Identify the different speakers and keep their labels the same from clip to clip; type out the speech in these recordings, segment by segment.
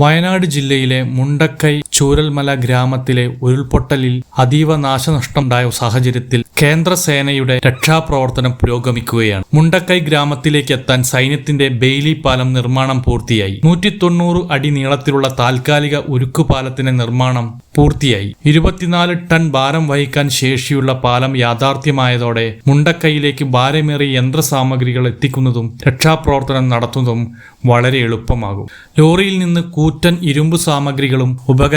Speaker 1: വയനാട് ജില്ലയിലെ മുണ്ടക്കൈ ചൂരൽമല ഗ്രാമത്തിലെ ഉരുൾപൊട്ടലിൽ അതീവ നാശനഷ്ടമുണ്ടായ സാഹചര്യത്തിൽ കേന്ദ്രസേനയുടെ രക്ഷാപ്രവർത്തനം പുരോഗമിക്കുകയാണ്. മുണ്ടക്കൈ ഗ്രാമത്തിലേക്ക് എത്താൻ സൈന്യത്തിന്റെ ബെയിലി പാലം നിർമ്മാണം പൂർത്തിയായി. നൂറ്റി തൊണ്ണൂറ് അടി നീളത്തിലുള്ള താൽക്കാലിക ഉരുക്കു പാലത്തിന്റെ നിർമ്മാണം പൂർത്തിയായി. ഇരുപത്തിനാല് ടൺ ഭാരം വഹിക്കാൻ ശേഷിയുള്ള പാലം യാഥാർത്ഥ്യമായതോടെ മുണ്ടക്കൈയിലേക്ക് ഭാരമേറിയ യന്ത്രസാമഗ്രികൾ എത്തിക്കുന്നതും രക്ഷാപ്രവർത്തനം നടത്തുന്നതും വളരെ എളുപ്പമാകും. ലോറിയിൽ നിന്ന് കൂറ്റൻ ഇരുമ്പ് സാമഗ്രികളും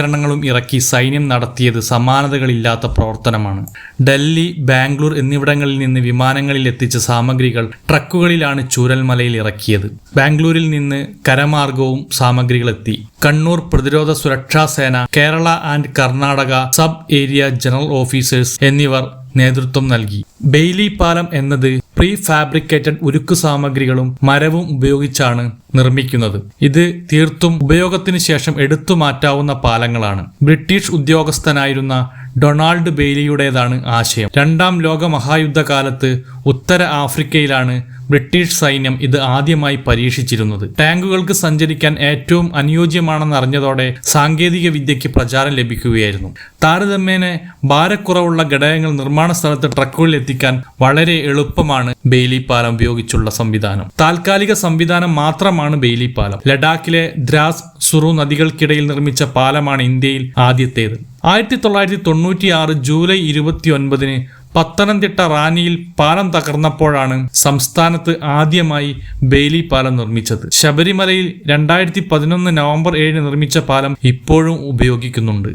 Speaker 1: ഉപകരണങ്ങളും ഇറക്കി സൈന്യം നടത്തിയത് സമാനതകളില്ലാത്ത പ്രവർത്തനമാണ്. ഡൽഹി ബാംഗ്ലൂർ എന്നിവിടങ്ങളിൽ നിന്ന് വിമാനങ്ങളിൽ എത്തിച്ച സാമഗ്രികൾ ട്രക്കുകളിലാണ് ചൂരൽമലയിൽ ഇറക്കിയത്. ബാംഗ്ലൂരിൽ നിന്ന് കരമാർഗവും സാമഗ്രികൾ എത്തി. കണ്ണൂർ പ്രതിരോധ സുരക്ഷാ സേന Kerala and Karnataka sub area general officers എന്നിവർ നേതൃത്വം നൽകി. ബെയ്ലി പാലം എന്നത് പ്രീ ഫാബ്രിക്കേറ്റഡ് ഉരുക്കു സാമഗ്രികളും മരവും ഉപയോഗിച്ചാണ് നിർമ്മിക്കുന്നത്. ഇത് തീർത്തും ഉപയോഗത്തിന് ശേഷം എടുത്തു മാറ്റാവുന്ന പാലങ്ങളാണ്. ബ്രിട്ടീഷ് ഉദ്യോഗസ്ഥനായിരുന്ന ഡൊണാൾഡ് ബെയ്ലിയുടേതാണ് ആശയം. രണ്ടാം ലോക മഹായുദ്ധകാലത്ത് ഉത്തര ആഫ്രിക്കയിലാണ് ബ്രിട്ടീഷ് സൈന്യം ഇത് ആദ്യമായി പരീക്ഷിച്ചിരുന്നത്. ടാങ്കുകൾക്ക് സഞ്ചരിക്കാൻ ഏറ്റവും അനുയോജ്യമാണെന്ന് അറിഞ്ഞതോടെ സാങ്കേതിക വിദ്യയ്ക്ക് പ്രചാരം ലഭിക്കുകയായിരുന്നു. താരതമ്യേന ഭാരക്കുറവുള്ള ഘടകങ്ങൾ നിർമ്മാണ സ്ഥലത്ത് ട്രക്കുകളിൽ എത്തിക്കാൻ വളരെ എളുപ്പമാണ് ബെയിലി പാലം ഉപയോഗിച്ചുള്ള സംവിധാനം. താൽക്കാലിക സംവിധാനം മാത്രമാണ് ബെയിലി പാലം ലഡാക്കിലെ ദ്രാസ് സുറു നദികൾക്കിടയിൽ നിർമ്മിച്ച പാലമാണ് ഇന്ത്യയിൽ ആദ്യത്തേത്. ആയിരത്തി തൊള്ളായിരത്തി തൊണ്ണൂറ്റി ആറ് ജൂലൈ ഇരുപത്തി ഒൻപതിന് പത്തനംതിട്ട റാന്നിയിൽ പാലം തകർന്നപ്പോഴാണ് സംസ്ഥാനത്ത് ആദ്യമായി ബെയിലി പാലം നിർമ്മിച്ചത്. ശബരിമലയിൽ രണ്ടായിരത്തി പതിനൊന്ന് നവംബർ ഏഴിന് നിർമ്മിച്ച പാലം ഇപ്പോഴും ഉപയോഗിക്കുന്നുണ്ട്.